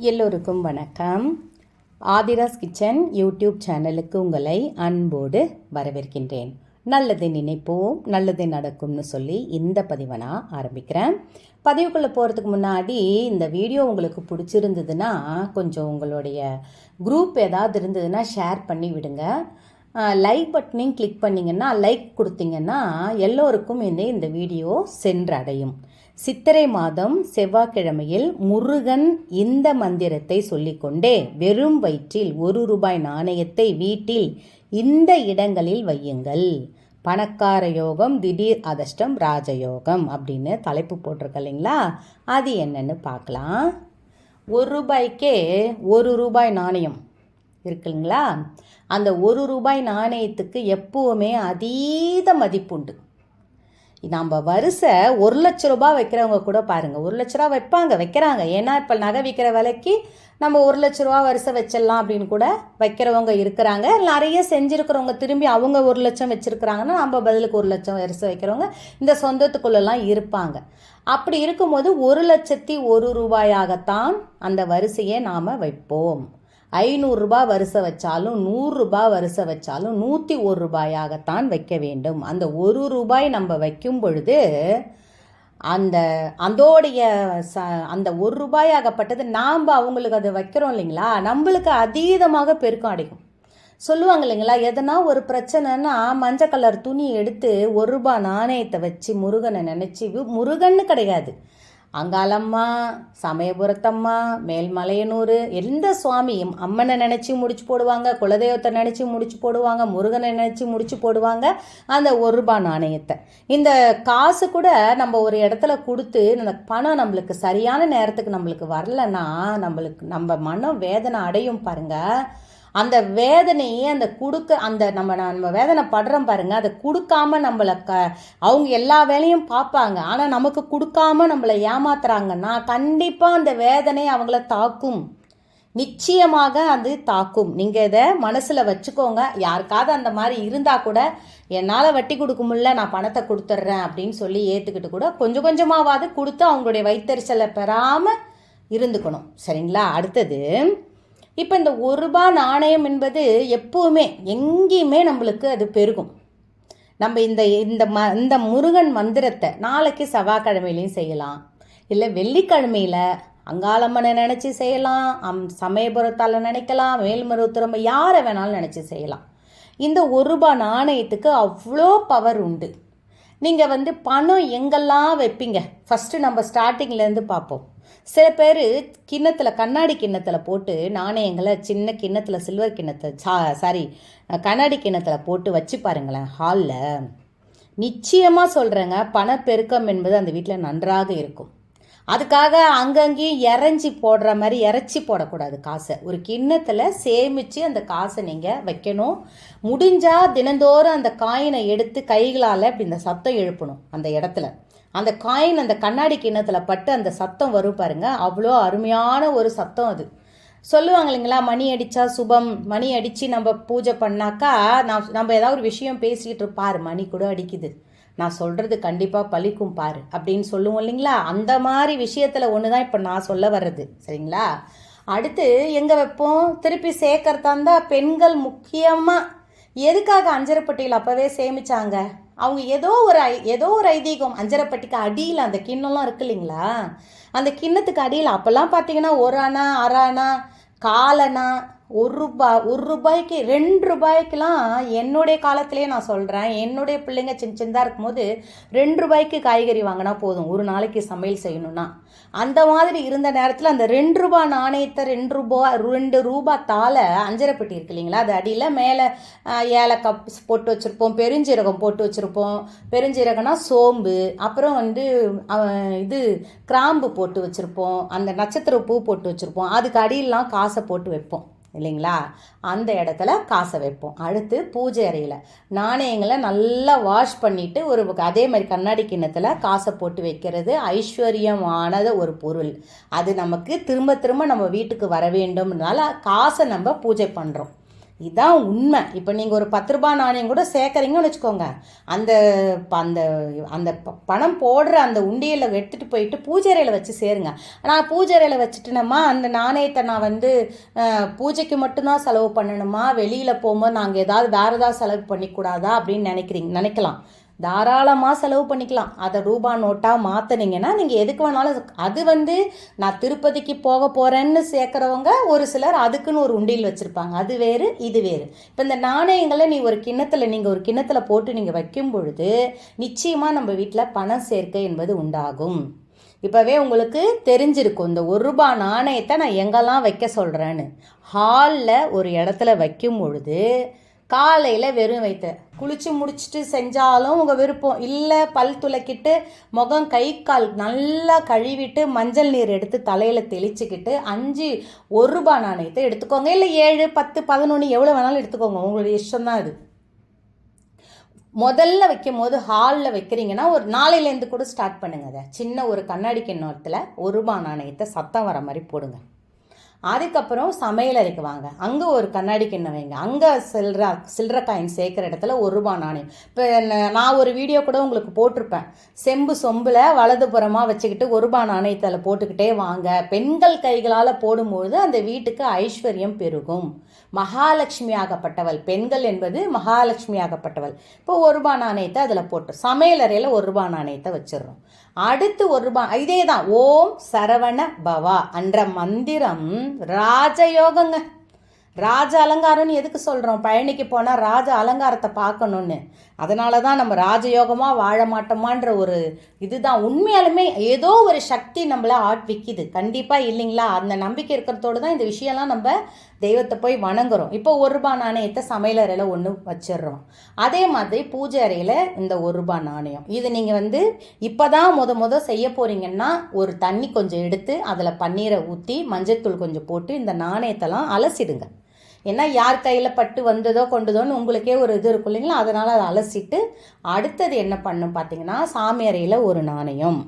எல்லோருக்கும் வணக்கம். Aadhira's kitchen YouTube சேனலுக்கு உங்களை அன்போடு வரவேற்கின்றேன். நல்லது நினைப்போம் நல்லது நடக்கும்னு சொல்லி இந்த பதிவை நான் ஆரம்பிக்கிறேன். பதிவுக்குள்ளே போகிறதுக்கு முன்னாடி இந்த வீடியோ உங்களுக்கு பிடிச்சிருந்ததுன்னா கொஞ்சம் உங்களுடைய குரூப் ஏதாவது இருந்ததுன்னா ஷேர் பண்ணி விடுங்க. லைக் பட்டனையும் கிளிக் பண்ணிங்கன்னா லைக் கொடுத்தீங்கன்னா எல்லோருக்கும் இந்த இந்த வீடியோ சென்றடையும். சித்திரை மாதம் செவ்வாய்க்கிழமையில் முருகன் இந்த மந்திரத்தை சொல்லிக்கொண்டே வெறும் வயிற்றில் ஒரு ரூபாய் நாணயத்தை வீட்டில் இந்த இடங்களில் வையுங்கள். பணக்கார யோகம் திடீர் அதிர்ஷ்டம் ராஜயோகம் அப்படின்னு தலைப்பு போட்டிருக்க இல்லைங்களா? அது என்னன்னு பார்க்கலாம். ஒரு ரூபாய்க்கே ஒரு ரூபாய் நாணயம் இருக்குங்களா அந்த ஒரு ரூபாய் நாணயத்துக்கு எப்பவுமே அதீத மதிப்புண்டு. நம்ம வரிசை ஒரு லட்ச ரூபாய் வைக்கிறவங்க கூட பாருங்கள் ஒரு லட்ச ரூபா வைப்பாங்க வைக்கிறாங்க. ஏன்னா இப்போ நகை விற்கிற விலைக்கு நம்ம ஒரு லட்ச ரூபா வரிசை வச்சிடலாம் அப்படின்னு கூட வைக்கிறவங்க இருக்கிறாங்க. நிறைய செஞ்சுருக்கிறவங்க திரும்பி அவங்க ஒரு லட்சம் வச்சுருக்கிறாங்கன்னா நம்ம பதிலுக்கு ஒரு லட்சம் வரிசை வைக்கிறவங்க இந்த சொந்தத்துக்குள்ளெல்லாம் இருப்பாங்க. அப்படி இருக்கும்போது ஒரு லட்சத்தி ஒரு ரூபாயாகத்தான் அந்த வரிசையை நாம் வைப்போம். ஐநூறுரூபா வரிசை வச்சாலும் நூறுரூபா வரிசை வச்சாலும் நூற்றி ஒரு ரூபாயாகத்தான் வைக்க வேண்டும். அந்த ஒரு ரூபாய் நம்ம வைக்கும் பொழுது அந்த அதோடைய ச அந்த ஒரு ரூபாயாகப்பட்டது நாம் அவங்களுக்கு அதை வைக்கிறோம் இல்லைங்களா? நம்மளுக்கு அதீதமாக பெருக்கம் அடைக்கும் சொல்லுவாங்க இல்லைங்களா? எதனா ஒரு பிரச்சனைனா மஞ்சள் கலர் துணி எடுத்து ஒரு ரூபாய் நாணயத்தை வச்சு முருகனை நினச்சி முருகன்னு கிடையாது. அங்காளம்மா சமயபுரத்தம்மா மேல்மலையனூர் எந்த சுவாமியும் அம்மனை நினச்சி முடிச்சு போடுவாங்க குலதெய்வத்தை நினச்சி முடிச்சு போடுவாங்க முருகனை நினச்சி முடிச்சு போடுவாங்க அந்த ஒரு ரூபாய் நாணயத்தை. இந்த காசு கூட நம்ம ஒரு இடத்துல கொடுத்து அந்த பணம் நம்மளுக்கு சரியான நேரத்துக்கு நம்மளுக்கு வரலன்னா நம்மளுக்கு நம்ம மனம் வேதனை அடையும் பாருங்கள் அந்த வேதனையே அந்த கொடுக்க அந்த நம்ம நம்ம வேதனை படுறோம் பாருங்க அதை கொடுக்காம நம்மளை க அவங்க எல்லா வேலையும் பார்ப்பாங்க. ஆனால் நமக்கு கொடுக்காம நம்மளை ஏமாத்துறாங்கன்னா கண்டிப்பாக அந்த வேதனை அவங்கள தாக்கும். நிச்சயமாக அது தாக்கும். நீங்கள் இதை மனசில் வச்சுக்கோங்க. யாருக்காவது அந்த மாதிரி இருந்தால் கூட என்னால் வட்டி கொடுக்க முடியல நான் பணத்தை கொடுத்துட்றேன் அப்படின்னு சொல்லி ஏற்றுக்கிட்டு கூட கொஞ்சம் கொஞ்சமாவது கொடுத்து அவங்களுடைய வைத்தறிச்சலை பெறாமல் இருந்துக்கணும். சரிங்களா? அடுத்தது இப்போ இந்த ஒரு ரூபா நாணயம் என்பது எப்போவுமே எங்கேயுமே நம்மளுக்கு அது பெருகும். நம்ம இந்த இந்த ம இந்த முருகன் மந்திரத்தை நாளைக்கு செவ்வாய்க்கிழமையிலையும் செய்யலாம். இல்லை வெள்ளிக்கிழமையில் அங்காளம்மனை நினச்சி செய்யலாம் அம் சமயபுரத்தால் நினைக்கலாம் மேல்மருவத்துறம்ப யாரை வேணாலும் நினச்சி செய்யலாம். இந்த ஒரு ரூபா நாணயத்துக்கு அவ்வளோ பவர் உண்டு. நீங்கள் வந்து பணம் எங்கெல்லாம் வைப்பீங்க? ஃபஸ்ட்டு நம்ம ஸ்டார்டிங்லேருந்து பார்ப்போம். சில பேர் கிண்ணத்தில் கண்ணாடி கிண்ணத்தில் போட்டு நாணயங்களை சின்ன கிண்ணத்தில் சில்வர் கிண்ணத்தில் சா சாரி கண்ணாடி கிண்ணத்தில் போட்டு வச்சு பாருங்களேன் ஹாலில் நிச்சயமாக சொல்கிறேங்க பணப்பெருக்கம் என்பது அந்த வீட்டில் நன்றாக இருக்கும். அதுக்காக அங்கங்கேயும் இறஞ்சி போடுற மாதிரி இறச்சி போடக்கூடாது காசை. ஒரு கிண்ணத்தில் சேமித்து அந்த காசை நீங்கள் வைக்கணும். முடிஞ்சால் தினந்தோறும் அந்த காயினை எடுத்து கைகளால் இப்படி இந்த சத்தம் எழுப்பணும் அந்த இடத்துல. அந்த காயின் அந்த கண்ணாடி கிண்ணத்தில் பட்டு அந்த சத்தம் வரும் பாருங்க. அவ்வளோ அருமையான ஒரு சத்தம் அது. சொல்லுவாங்க இல்லைங்களா மணி அடித்தா சுபம் மணி அடித்து நம்ம பூஜை பண்ணாக்கா நான் நம்ம ஏதாவது ஒரு விஷயம் பேசிக்கிட்டு இருப்பார் மணி கூட அடிக்குது. நான் சொல்கிறது கண்டிப்பாக பழிக்கும் பாரு அப்படின்னு சொல்லுவோம் இல்லைங்களா. அந்த மாதிரி விஷயத்தில் ஒன்று தான் இப்போ நான் சொல்ல வர்றது. சரிங்களா? அடுத்து எங்கே வைப்போம்? திருப்பி சேர்க்கறதா இருந்தால் பெண்கள் முக்கியமாக எதுக்காக அஞ்சரப்பட்டியில் அப்போவே சேமித்தாங்க அவங்க ஏதோ ஒரு ஐ ஏதோ ஒரு ஐதீகம் அஞ்சரைப்பட்டிக்கு அடியில் அந்த கிண்ணம்லாம் இருக்கு இல்லைங்களா? அந்த கிண்ணத்துக்கு அடியில் அப்போல்லாம் பார்த்தீங்கன்னா ஒரு அணா அரை அணா காலனா ஒரு ரூபாய் ஒரு ரூபாய்க்கு ரெண்டு ரூபாய்க்குலாம் என்னுடைய காலத்திலே நான் சொல்கிறேன் என்னுடைய பிள்ளைங்க சின்ன சின்னதாக இருக்கும்போது ரெண்டு ரூபாய்க்கு காய்கறி வாங்கினா போதும். ஒரு நாளைக்கு சமையல் செய்யணும்னா. அந்த மாதிரி இருந்த நேரத்தில் அந்த ரெண்டு ரூபா நாணயத்தை ரெண்டு ரூபா ரெண்டு ரூபா தாளை அஞ்சரைப்பட்டி இருக்கு இல்லைங்களா? அது அடியில் மேலே ஏலக்காய் போட்டு வச்சுருப்போம் பெருஞ்சீரகம் போட்டு வச்சுருப்போம். பெருஞ்சீரகம்னா சோம்பு அப்புறம் வந்து இது கிராம்பு போட்டு வச்சுருப்போம். அந்த நட்சத்திர பூ போட்டு வச்சுருப்போம். அதுக்கு அடியிலாம் காசை போட்டு வைப்போம். இல்லைங்களா? அந்த இடத்துல காசை வைப்போம். அடுத்து பூஜை அறையில். நாணயங்களை நல்லா வாஷ் பண்ணிவிட்டு ஒரு அதே மாதிரி கண்ணாடி கிண்ணத்தில் காசை போட்டு வைக்கிறது ஐஸ்வர்யமானது ஒரு பொருள். அது நமக்கு திரும்ப திரும்ப நம்ம வீட்டுக்கு வர வேண்டும்னால காசை நம்ம பூஜை பண்ணுறோம் இதுதான் உண்மை. இப்போ நீங்கள் ஒரு பத்து ரூபாய் நாணயம் கூட சேர்க்குறீங்கன்னு வச்சுக்கோங்க. அந்த ப- அந்த அந்த ப- பணம் போடுற அந்த உண்டியலில் எடுத்துகிட்டு போயிட்டு பூஜைறையில் வச்சு சேருங்க. நான் பூஜைறையில் வச்சுட்டுனம்மா அந்த நாணயத்தை நான் வந்து பூஜைக்கு மட்டும்தான் செலவு பண்ணணுமா? வெளியில் போகும்போது நாங்கள் ஏதாவது வேறு ஏதாவது செலவு பண்ணிக்கூடாதா? அப்படின்னு நினைக்கிறீங்க நினைக்கலாம். தாராளமாக செலவு பண்ணிக்கலாம். அதை ரூபா நோட்டாக மாற்றினீங்கன்னா நீங்கள் எதுக்கு வேணாலும் அது வந்து நான் திருப்பதிக்கு போக போகிறேன்னு சேர்க்குறவங்க ஒரு சிலர் அதுக்குன்னு ஒரு உண்டியல் வச்சுருப்பாங்க. அது வேறு இது வேறு. இப்போ இந்த நாணயங்களை நீ ஒரு கிண்ணத்தில் நீங்கள் ஒரு கிண்ணத்தில் போட்டு நீங்கள் வைக்கும் பொழுது நிச்சயமாக நம்ம வீட்டில் பணம் சேர்க்கை என்பது உண்டாகும். இப்போவே உங்களுக்கு தெரிஞ்சிருக்கும் இந்த ஒரு ரூபாய் நாணயத்தை நான் எங்கெல்லாம் வைக்க சொல்கிறேன்னு ஹாலில் ஒரு இடத்துல வைக்கும் பொழுது காலையில் வெறும் வைத்த குளிச்சு முடிச்சுட்டு செஞ்சாலும் உங்கள் விருப்பம். இல்லை பல் துளக்கிட்டு முகம் கை கால் நல்லா கழுவிட்டு மஞ்சள் நீர் எடுத்து தலையில் தெளிச்சுக்கிட்டு அஞ்சு ஒரு ரூபாய் நாணயத்தை எடுத்துக்கோங்க. இல்லை ஏழு பத்து பதினொன்று எவ்வளோ வேணாலும் எடுத்துக்கோங்க. உங்களுடைய இஷ்டம் தான் அது. முதல்ல வைக்கும் போது ஹாலில் வைக்கிறீங்கன்னா ஒரு நாளையிலேருந்து கூட ஸ்டார்ட் பண்ணுங்க அதை. சின்ன ஒரு கண்ணாடி கிண்ணத்தில் ஒரு ரூபாய் நாணயத்தை சத்தம் வர மாதிரி போடுங்க. அதுக்கப்புறம் சமையலறைக்கு வாங்க அங்கே ஒரு கண்ணாடி கிண்ணம் வைங்க. அங்கே சில்லற சில்லற காயின் சேர்க்குற இடத்துல ஒரு ரூபா நாணயம். இப்போ நான் ஒரு வீடியோ கூட உங்களுக்கு போட்டிருப்பேன். செம்பு சொம்பில் வலதுபுறமாக வச்சுக்கிட்டு ஒரு ரூபா நாணயத்தை அதில் போட்டுக்கிட்டே வாங்க. பெண்கள் கைகளால் போடும்பொழுது அந்த வீட்டுக்கு ஐஸ்வர்யம் பெருகும். மகாலட்சுமி ஆகப்பட்டவள். பெண்கள் என்பது மகாலட்சுமி ஆகப்பட்டவள். இப்போ ஒரு ரூபா நாணயத்தை அதில் போட்டு சமையலறையில் ஒரு ரூபா நாணயத்தை வச்சிடுறோம். அடுத்து ஒரு ரூபாய் இதே தான் ஓம் சரவண பவா. என்ற மந்திரம் ராஜயோகங்க. ராஜ அலங்காரம்னு எதுக்கு சொல்கிறோம் பழனிக்கு போனால் ராஜ அலங்காரத்தை பார்க்கணுன்னு அதனால தான் நம்ம ராஜயோகமாக வாழ மாட்டோமான்ற ஒரு இதுதான். உண்மையாலுமே ஏதோ ஒரு சக்தி நம்மளை ஆட் விற்கிது கண்டிப்பாக இல்லைங்களா? அந்த நம்பிக்கை இருக்கிறதோடு தான் இந்த விஷயம்லாம் நம்ம தெய்வத்தை போய் வணங்குறோம். இப்போ ஒரு ரூபா நாணயத்தை சமையலறையில் ஒன்று வச்சிடுறோம். அதே மாதிரி பூஜை அறையில் இந்த ஒரு ரூபா நாணயம். இது நீங்கள் வந்து இப்போ தான் முத முத செய்ய போகிறீங்கன்னா ஒரு தண்ணி கொஞ்சம் எடுத்து அதில் பன்னீரை ஊற்றி மஞ்சத்தூள் கொஞ்சம் போட்டு இந்த நாணயத்தெல்லாம் அலசிடுங்க. ஏன்னா யார் கையில் பட்டு வந்ததோ கொண்டதோன்னு உங்களுக்கே ஒரு இது இருக்கும் இல்லைங்களா? அதனால் அதை அலசிட்டு அடுத்தது என்ன பண்ணும் பார்த்தீங்கன்னா சாமி அறையில் ஒரு நாணயம்.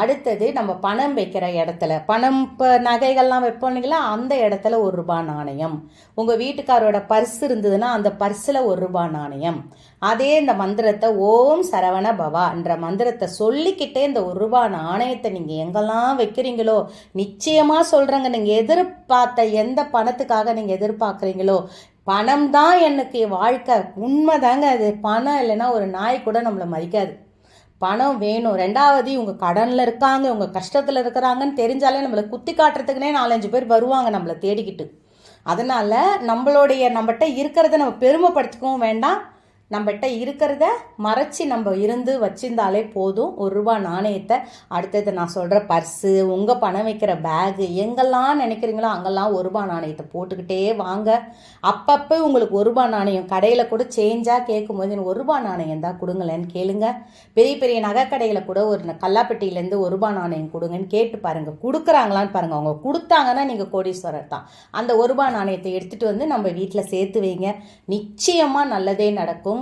அடுத்தது நம்ம பணம் வைக்கிற இடத்துல பணம் இப்போ நகைகள்லாம் வைப்போம் இல்லைங்களா? அந்த இடத்துல ஒரு ரூபா நாணயம். உங்கள் வீட்டுக்காரோட பர்ஸ் இருந்ததுன்னா அந்த பர்ஸில் ஒரு ரூபா நாணயம். அதே இந்த மந்திரத்தை ஓம் சரவண பவா என்ற மந்திரத்தை சொல்லிக்கிட்டே இந்த ஒரு ரூபா நாணயத்தை நீங்கள் எங்கெல்லாம் வைக்கிறீங்களோ நிச்சயமாக சொல்கிறேங்க நீங்கள் எதிர்பார்த்த எந்த பணத்துக்காக நீங்கள் எதிர்பார்க்குறீங்களோ பணம் தான் எனக்கு வாழ்க்கை. உண்மைதாங்க அது. பணம் இல்லைன்னா ஒரு நாய் கூட நம்மளை மதிக்காது. பணம் வேணும். ரெண்டாவது இவங்க கடனில் இருக்காங்க இவங்க கஷ்டத்தில் இருக்கிறாங்கன்னு தெரிஞ்சாலே நம்மளை குத்தி காட்டுறதுக்குனே நாலஞ்சு பேர் வருவாங்க நம்மளை தேடிக்கிட்டு. அதனால் நம்மளுடைய நம்மகிட்ட இருக்கிறத நம்ம பெருமைப்படுத்திக்கவும் வேண்டாம். நம்மகிட்ட இருக்கிறத மறைச்சி நம்ம இருந்து வச்சிருந்தாலே போதும். ஒரு ரூபா நாணயத்தை அடுத்தது நான் சொல்கிற பர்ஸு உங்கள் பணம் வைக்கிற பேகு எங்கெல்லாம் நினைக்கிறீங்களோ அங்கெல்லாம் ஒரு ரூபா நாணயத்தை போட்டுக்கிட்டே வாங்க. அப்பப்போ உங்களுக்கு ஒரு ரூபா நாணயம் கடையில் கூட சேஞ்சாக கேட்கும்போது எனக்கு ஒரு ரூபா நாணயம் தான் கொடுங்களேன்னு கேளுங்க. பெரிய பெரிய நகை கடையில் கூட ஒரு கல்லாப்பட்டியிலேருந்து ஒரு ரூபா நாணயம் கொடுங்கன்னு கேட்டு பாருங்கள் கொடுக்குறாங்களான்னு பாருங்கள் அவங்க கொடுத்தாங்கன்னா நீங்கள் கோடீஸ்வரர் தான். அந்த ஒரு ரூபா நாணயத்தை எடுத்துகிட்டு வந்து நம்ம வீட்டில் சேர்த்து வைங்க. நிச்சயமாக நல்லதே நடக்கும்.